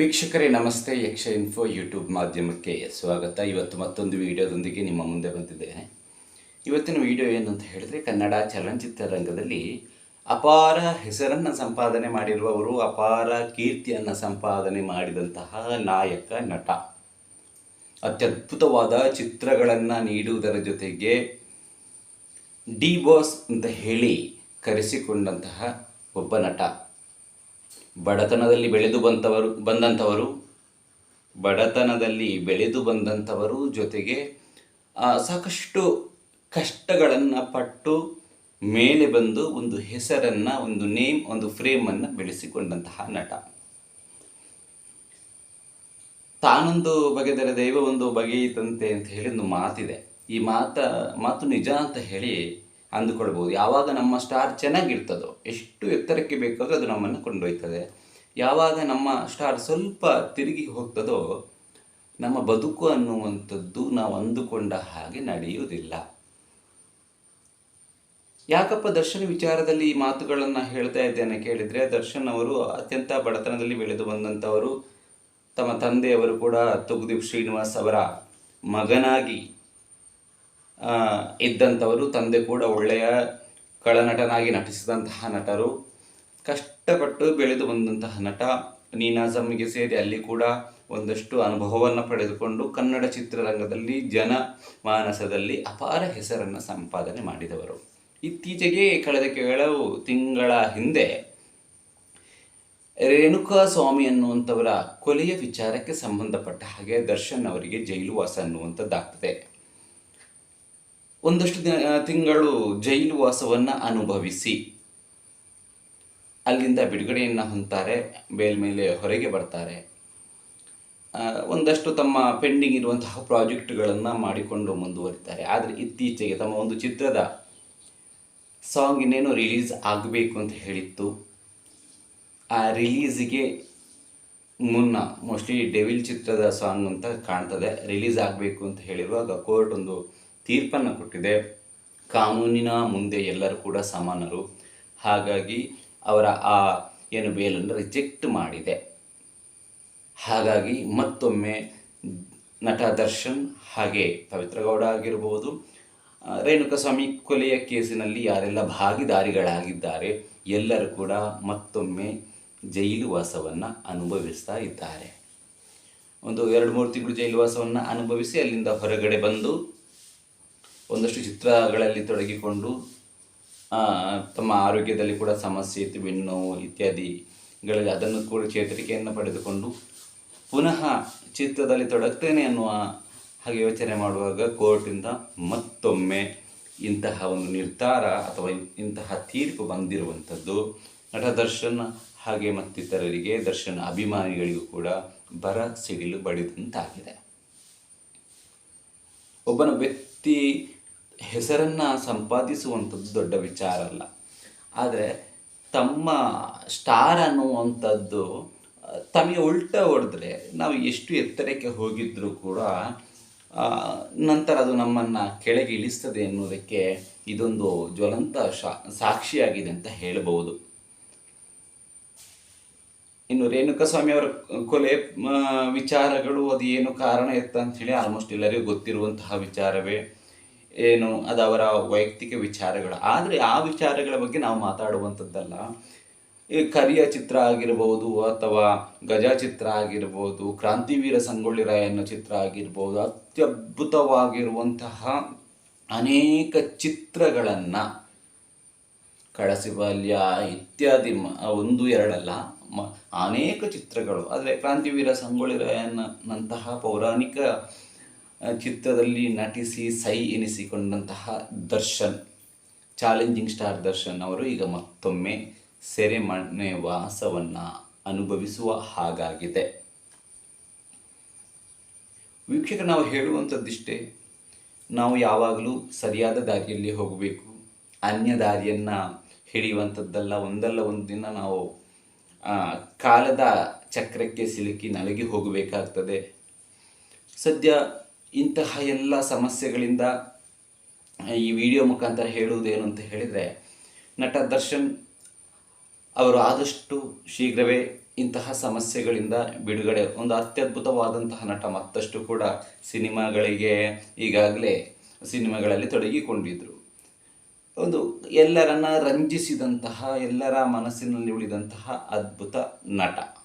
ವೀಕ್ಷಕರೇ, ನಮಸ್ತೆ. ಯಕ್ಷ ಇನ್ಫೋ ಯೂಟ್ಯೂಬ್ ಮಾಧ್ಯಮಕ್ಕೆ ಸ್ವಾಗತ. ಇವತ್ತು ಮತ್ತೊಂದು ವಿಡಿಯೋದೊಂದಿಗೆ ನಿಮ್ಮ ಮುಂದೆ ಬಂದಿದ್ದೇನೆ. ಇವತ್ತಿನ ವಿಡಿಯೋ ಏನು ಅಂತ ಹೇಳಿದ್ರೆ, ಕನ್ನಡ ಚಲನಚಿತ್ರ ರಂಗದಲ್ಲಿ ಅಪಾರ ಹೆಸರನ್ನು ಸಂಪಾದನೆ ಮಾಡಿರುವವರು, ಅಪಾರ ಕೀರ್ತಿಯನ್ನು ಸಂಪಾದನೆ ಮಾಡಿದಂತಹ ನಾಯಕ, ನಟ. ಅತ್ಯದ್ಭುತವಾದ ಚಿತ್ರಗಳನ್ನು ನೀಡುವುದರ ಜೊತೆಗೆ ಡಿ ಬಾಸ್ ಅಂತ ಹೇಳಿ ಕರೆಸಿಕೊಂಡಂತಹ ಒಬ್ಬ ನಟ. ಬಡತನದಲ್ಲಿ ಬೆಳೆದು ಬಂತವರು, ಬಂದಂಥವರು, ಬಡತನದಲ್ಲಿ ಬೆಳೆದು ಬಂದಂಥವರು ಜೊತೆಗೆ ಸಾಕಷ್ಟು ಕಷ್ಟಗಳನ್ನು ಪಟ್ಟು ಮೇಲೆ ಬಂದು ಒಂದು ಹೆಸರನ್ನು, ಒಂದು ನೇಮ್, ಒಂದು ಫ್ರೇಮನ್ನು ಬೆಳೆಸಿಕೊಂಡಂತಹ ನಟ. ತಾನೊಂದು ಬಗೆದರೆ ದೈವ, ಒಂದು ಬಗೆಯಿತಂತೆ ಅಂತ ಹೇಳಿ ಒಂದು ಮಾತಿದೆ. ಈ ಮಾತ, ಮಾತು ನಿಜ ಅಂತ ಹೇಳಿ ಅಂದುಕೊಳ್ಬೋದು ಯಾವಾಗ ನಮ್ಮ ಸ್ಟಾರ್ ಚೆನ್ನಾಗಿರ್ತದೋ, ಎಷ್ಟು ಎತ್ತರಕ್ಕೆ ಬೇಕಾದರೂ ಅದು ನಮ್ಮನ್ನು ಕೊಂಡೊಯ್ತದೆ. ಯಾವಾಗ ನಮ್ಮ ಸ್ಟಾರ್ ಸ್ವಲ್ಪ ತಿರುಗಿ ಹೋಗ್ತದೋ, ನಮ್ಮ ಬದುಕು ಅನ್ನುವಂಥದ್ದು ನಾವು ಅಂದುಕೊಂಡ ಹಾಗೆ ನಡೆಯುವುದಿಲ್ಲ. ಯಾಕಪ್ಪ ದರ್ಶನ ವಿಚಾರದಲ್ಲಿ ಈ ಮಾತುಗಳನ್ನು ಹೇಳ್ತಾ ಇದ್ದೇನೆ ಕೇಳಿದರೆ, ದರ್ಶನ್ ಅವರು ಅತ್ಯಂತ ಬಡತನದಲ್ಲಿ ಬೆಳೆದು ಬಂದಂಥವರು, ತಮ್ಮ ತಂದೆಯವರು ಕೂಡ ತುಗುದೀಪ್ ಶ್ರೀನಿವಾಸ್ ಅವರ ಮಗನಾಗಿ ಇದ್ದಂಥವರು ತಂದೆ ಕೂಡ ಒಳ್ಳೆಯ ಕಳನಟನಾಗಿ ನಟಿಸಿದಂತಹ ನಟರು. ಕಷ್ಟಪಟ್ಟು ಬೆಳೆದು ಬಂದಂತಹ ನಟ ನೀನಾಸಮ್ಗೆ ಸೇರಿ ಅಲ್ಲಿ ಕೂಡ ಒಂದಷ್ಟು ಅನುಭವವನ್ನು ಪಡೆದುಕೊಂಡು ಕನ್ನಡ ಚಿತ್ರರಂಗದಲ್ಲಿ ಜನ ಮಾನಸದಲ್ಲಿ ಅಪಾರ ಹೆಸರನ್ನು ಸಂಪಾದನೆ ಮಾಡಿದವರು. ಇತ್ತೀಚೆಗೆ ಕಳೆದ ಕೆಲವು ತಿಂಗಳ ಹಿಂದೆ ರೇಣುಕಾ ಸ್ವಾಮಿ ಅನ್ನುವಂಥವರ ಕೊಲೆಯ ವಿಚಾರಕ್ಕೆ ಸಂಬಂಧಪಟ್ಟ ಹಾಗೆ ದರ್ಶನ್ ಅವರಿಗೆ ಜೈಲು ವಾಸ ಅನ್ನುವಂಥದ್ದಾಗ್ತದೆ. ಒಂದಷ್ಟು ದಿನ ತಿಂಗಳು ಜೈಲು ವಾಸವನ್ನು ಅನುಭವಿಸಿ. ಅಲ್ಲಿಂದ ಬಿಡುಗಡೆಯನ್ನು ಹೊಂದ್ತಾರೆ ಮೇಲ್ಮೇಲೆ ಹೊರಗೆ ಬರ್ತಾರೆ. ಒಂದಷ್ಟು ತಮ್ಮ ಪೆಂಡಿಂಗ್ ಇರುವಂತಹ ಪ್ರಾಜೆಕ್ಟ್ಗಳನ್ನು ಮಾಡಿಕೊಂಡು ಮುಂದುವರಿತಾರೆ. ಆದರೆ ಇತ್ತೀಚೆಗೆ ತಮ್ಮ ಒಂದು ಚಿತ್ರದ ಸಾಂಗ್ ಇನ್ನೇನು ರಿಲೀಸ್ ಆಗಬೇಕು ಅಂತ ಹೇಳಿತ್ತು. ಆ ರಿಲೀಸಿಗೆ ಮುನ್ನ, ಮೋಸ್ಟ್ಲಿ ಡೆವಿಲ್ ಚಿತ್ರದ ಸಾಂಗ್ ಅಂತ ಕಾಣ್ತದೆ. ರಿಲೀಸ್ ಆಗಬೇಕು ಅಂತ ಹೇಳಿರುವಾಗ ಕೋರ್ಟ್ ಒಂದು ತೀರ್ಪನ್ನು ಕೊಟ್ಟಿದೆ. ಕಾನೂನಿನ ಮುಂದೆ ಎಲ್ಲರೂ ಕೂಡ ಸಮಾನರು. ಹಾಗಾಗಿ ಅವರ ಆ ಏನು ಬೇಲನ್ನು ರಿಜೆಕ್ಟ್ ಮಾಡಿದೆ. ಹಾಗಾಗಿ ಮತ್ತೊಮ್ಮೆ ನಟ ದರ್ಶನ್ ಹಾಗೆ ಪವಿತ್ರಗೌಡ ಆಗಿರ್ಬೋದು ರೇಣುಕಸ್ವಾಮಿ ಕೊಲೆಯ ಕೇಸಿನಲ್ಲಿ ಯಾರೆಲ್ಲ ಭಾಗಿದಾರಿಗಳಾಗಿದ್ದಾರೆ, ಎಲ್ಲರೂ ಕೂಡ ಮತ್ತೊಮ್ಮೆ ಜೈಲು ವಾಸವನ್ನು ಅನುಭವಿಸ್ತಾ ಇದ್ದಾರೆ. ಒಂದು ಎರಡು ಮೂರು ತಿಂಗಳು ಜೈಲುವಾಸವನ್ನು ಅನುಭವಿಸಿ ಅಲ್ಲಿಂದ ಹೊರಗಡೆ ಬಂದು ಒಂದಷ್ಟು ಚಿತ್ರಗಳಲ್ಲಿ ತೊಡಗಿಕೊಂಡು ತಮ್ಮ ಆರೋಗ್ಯದಲ್ಲಿ ಕೂಡ ಸಮಸ್ಯೆ ಇತ್ತು ಬೆನ್ನು ಇತ್ಯಾದಿಗಳಲ್ಲಿ ಅದನ್ನು ಕೂಡ ಚೇತರಿಕೆಯನ್ನು ಪಡೆದುಕೊಂಡು ಪುನಃ ಚಿತ್ರದಲ್ಲಿ ತೊಡಗ್ತೇನೆ ಅನ್ನುವ ಹಾಗೆ ಯೋಚನೆ ಮಾಡುವಾಗ ಕೋರ್ಟಿಂದ ಮತ್ತೊಮ್ಮೆ ಇಂತಹ ಒಂದು ನಿರ್ಧಾರ ಅಥವಾ ಇಂತಹ ತೀರ್ಪು ಬಂದಿರುವಂಥದ್ದು. ನಟ ದರ್ಶನ್ ಹಾಗೆ ಮತ್ತಿತರರಿಗೆ, ದರ್ಶನ ಅಭಿಮಾನಿಗಳಿಗೂ ಕೂಡ ಬರ ಸಿಡಿಲು ಬಡಿದಂತಾಗಿದೆ. ಒಬ್ಬನ ವ್ಯಕ್ತಿ ಹೆಸರನ್ನು ಸಂಪಾದಿಸುವಂಥದ್ದು ದೊಡ್ಡ ವಿಚಾರ ಅಲ್ಲ. ಆದರೆ ತಮ್ಮ ಸ್ಟಾರ್ ಅನ್ನುವಂಥದ್ದು ತಮಗೆ ಉಲ್ಟ ಹೊಡೆದ್ರೆ ನಾವು ಎಷ್ಟು ಎತ್ತರಕ್ಕೆ ಹೋಗಿದ್ರೂ ಕೂಡ ನಂತರ ಅದು ನಮ್ಮನ್ನು ಕೆಳಗೆ ಇಳಿಸ್ತದೆ ಎನ್ನುವುದಕ್ಕೆ ಇದೊಂದು ಜ್ವಲಂತ ಶಾ, ಸಾಕ್ಷಿಯಾಗಿದೆ ಅಂತ ಹೇಳಬಹುದು. ಇನ್ನು ರೇಣುಕಸ್ವಾಮಿ ಅವರ ಕೊಲೆ ವಿಚಾರಗಳು ಅದು ಏನು ಕಾರಣ ಎತ್ತ ಹೇಳಿ ಆಲ್ಮೋಸ್ಟ್ ಎಲ್ಲರಿಗೂ ಗೊತ್ತಿರುವಂತಹ ವಿಚಾರವೇ. ಏನು, ಅದು ಅವರ ವೈಯಕ್ತಿಕ ವಿಚಾರಗಳು. ಆದರೆ ಆ ವಿಚಾರಗಳ ಬಗ್ಗೆ ನಾವು ಮಾತಾಡುವಂಥದ್ದಲ್ಲ. ಈ ಕರಿಯ ಚಿತ್ರ ಆಗಿರ್ಬೋದು, ಅಥವಾ ಗಜ ಚಿತ್ರ ಆಗಿರ್ಬೋದು, ಕ್ರಾಂತಿವೀರ ಸಂಗೊಳ್ಳಿ ರಾಯಣ್ಣ ಚಿತ್ರ ಆಗಿರ್ಬೋದು, ಅತ್ಯದ್ಭುತವಾಗಿರುವಂತಹ ಅನೇಕ ಚಿತ್ರಗಳನ್ನು ಕಳಸಿಬಲ್ಯ ಇತ್ಯಾದಿ ಒಂದು, ಎರಡಲ್ಲ, ಮ, ಅನೇಕ ಚಿತ್ರಗಳು. ಆದರೆ ಕ್ರಾಂತಿವೀರ ಸಂಗೊಳ್ಳಿ ರಾಯಣ್ಣನಂತಹ ಪೌರಾಣಿಕ ಚಿತ್ರದಲ್ಲಿ ನಟಿಸಿ ಸೈ ಎನಿಸಿಕೊಂಡಂತಹ ದರ್ಶನ್, ಚಾಲೆಂಜಿಂಗ್ ಸ್ಟಾರ್ ದರ್ಶನ್ ಅವರು ಈಗ ಮತ್ತೊಮ್ಮೆ ಸೆರೆಮನೆ ವಾಸವನ್ನು ಅನುಭವಿಸುವ ಹಾಗಾಗಿದೆ. ವೀಕ್ಷಕ, ನಾವು ಹೇಳುವಂಥದ್ದಿಷ್ಟೇ, ನಾವು ಯಾವಾಗಲೂ ಸರಿಯಾದ ದಾರಿಯಲ್ಲಿ ಹೋಗಬೇಕು. ಅನ್ಯ ದಾರಿಯನ್ನು ಹಿಡಿಯುವಂಥದ್ದಲ್ಲ, ಒಂದಲ್ಲ ಒಂದು ದಿನ ನಾವು ಕಾಲದ ಚಕ್ರಕ್ಕೆ ಸಿಲುಕಿ ನಲಗಿ ಹೋಗಬೇಕಾಗ್ತದೆ. ಸದ್ಯ ಇಂತಹ ಎಲ್ಲ ಸಮಸ್ಯೆಗಳಿಂದ ಈ ವಿಡಿಯೋ ಮುಖಾಂತರ ಹೇಳುವುದೇನು ಅಂತ ಹೇಳಿದರೆ, ನಟ ದರ್ಶನ್ ಅವರು ಆದಷ್ಟು ಶೀಘ್ರವೇ ಇಂತಹ ಸಮಸ್ಯೆಗಳಿಂದ ಬಿಡುಗಡೆ, ಒಂದು ಅತ್ಯದ್ಭುತವಾದಂತಹ ನಟ ಮತ್ತಷ್ಟು ಕೂಡ ಸಿನಿಮಾಗಳಿಗೆ ಈಗಾಗಲೇ ಸಿನಿಮಾಗಳಲ್ಲಿ ತೊಡಗಿಕೊಂಡಿದ್ದರು ಒಂದು ಎಲ್ಲರನ್ನ ರಂಜಿಸಿದಂತಹ, ಎಲ್ಲರ ಮನಸ್ಸಿನಲ್ಲಿ ಉಳಿದಂತಹ ಅದ್ಭುತ ನಟ.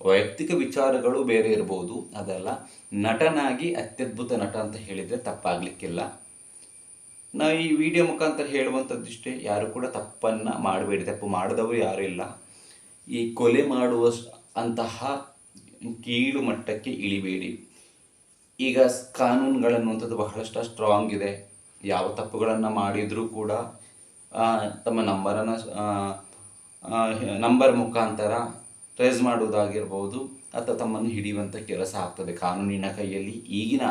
ವೈಯಕ್ತಿಕ ವಿಚಾರಗಳು ಬೇರೆ ಇರ್ಬೋದು, ಅದಲ್ಲ ನಟನಾಗಿ ಅತ್ಯದ್ಭುತ ನಟ ಅಂತ ಹೇಳಿದರೆ ತಪ್ಪಾಗಲಿಕ್ಕಿಲ್ಲ. ನಾವು ಈ ವಿಡಿಯೋ ಮುಖಾಂತರ ಹೇಳುವಂಥದ್ದಿಷ್ಟೇ, ಯಾರು ಕೂಡ ತಪ್ಪನ್ನು ಮಾಡಬೇಡಿ, ತಪ್ಪು ಮಾಡಿದವರು ಯಾರೂ ಇಲ್ಲ. ಈ ಕೊಲೆ ಮಾಡುವ ಅಂತಹ ಕೀಳು ಮಟ್ಟಕ್ಕೆ ಇಳಿಬೇಡಿ. ಈಗ ಕಾನೂನುಗಳನ್ನುವಂಥದ್ದು ಬಹಳಷ್ಟು ಸ್ಟ್ರಾಂಗ್ ಇದೆ. ಯಾವ ತಪ್ಪುಗಳನ್ನು ಮಾಡಿದರೂ ಕೂಡ ತಮ್ಮ ನಂಬರನ್ನು ನಂಬರ್ ಮುಖಾಂತರ ಟ್ರೇಸ್ ಮಾಡುವುದಾಗಿರ್ಬೋದು ಅಥವಾ ತಮ್ಮನ್ನು ಹಿಡಿಯುವಂಥ ಕೆಲಸ ಆಗ್ತದೆ. ಕಾನೂನಿನ ಕೈಯಲ್ಲಿ ಈಗಿನ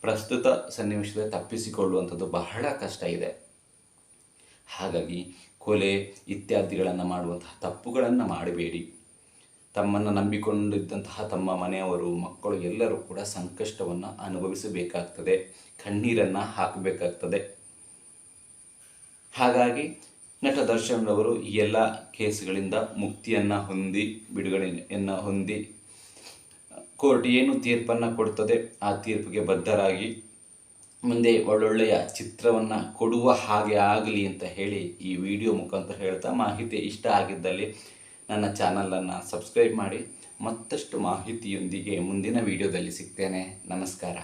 ಪ್ರಸ್ತುತ ಸನ್ನಿವೇಶದಲ್ಲಿ ತಪ್ಪಿಸಿಕೊಳ್ಳುವಂಥದ್ದು ಬಹಳ ಕಷ್ಟ ಇದೆ. ಹಾಗಾಗಿ ಕೊಲೆ ಇತ್ಯಾದಿಗಳನ್ನು ಮಾಡುವಂತಹ ತಪ್ಪುಗಳನ್ನು ಮಾಡಬೇಡಿ. ತಮ್ಮನ್ನು ನಂಬಿಕೊಂಡಿದ್ದಂತಹ ತಮ್ಮ ಮನೆಯವರು, ಮಕ್ಕಳು ಎಲ್ಲರೂ ಕೂಡ ಸಂಕಷ್ಟವನ್ನು ಅನುಭವಿಸಬೇಕಾಗ್ತದೆ. ಕಣ್ಣೀರನ್ನು ಹಾಕಬೇಕಾಗ್ತದೆ. ಹಾಗಾಗಿ ನಟ ದರ್ಶನ್ರವರು ಈ ಎಲ್ಲ ಕೇಸ್ಗಳಿಂದ ಮುಕ್ತಿಯನ್ನು ಹೊಂದಿ, ಬಿಡುಗಡೆಯನ್ನು ಹೊಂದಿ, ಕೋರ್ಟ್ ಏನು ತೀರ್ಪನ್ನು ಕೊಡ್ತದೆ, ಆ ತೀರ್ಪಿಗೆ ಬದ್ಧರಾಗಿ ಮುಂದೆ ಒಳ್ಳೊಳ್ಳೆಯ ಚಿತ್ರವನ್ನು ಕೊಡುವ ಹಾಗೆ ಆಗಲಿ ಅಂತ ಹೇಳಿ ಈ ವಿಡಿಯೋ ಮುಖಾಂತರ ಹೇಳ್ತಾ ಮಾಹಿತಿ ಇಷ್ಟ ಆಗಿದ್ದಲ್ಲಿ ನನ್ನ ಚಾನಲನ್ನು ಸಬ್ಸ್ಕ್ರೈಬ್ ಮಾಡಿ ಮತ್ತಷ್ಟು ಮಾಹಿತಿಯೊಂದಿಗೆ ಮುಂದಿನ ವಿಡಿಯೋದಲ್ಲಿ ಸಿಗ್ತೇನೆ. ನಮಸ್ಕಾರ.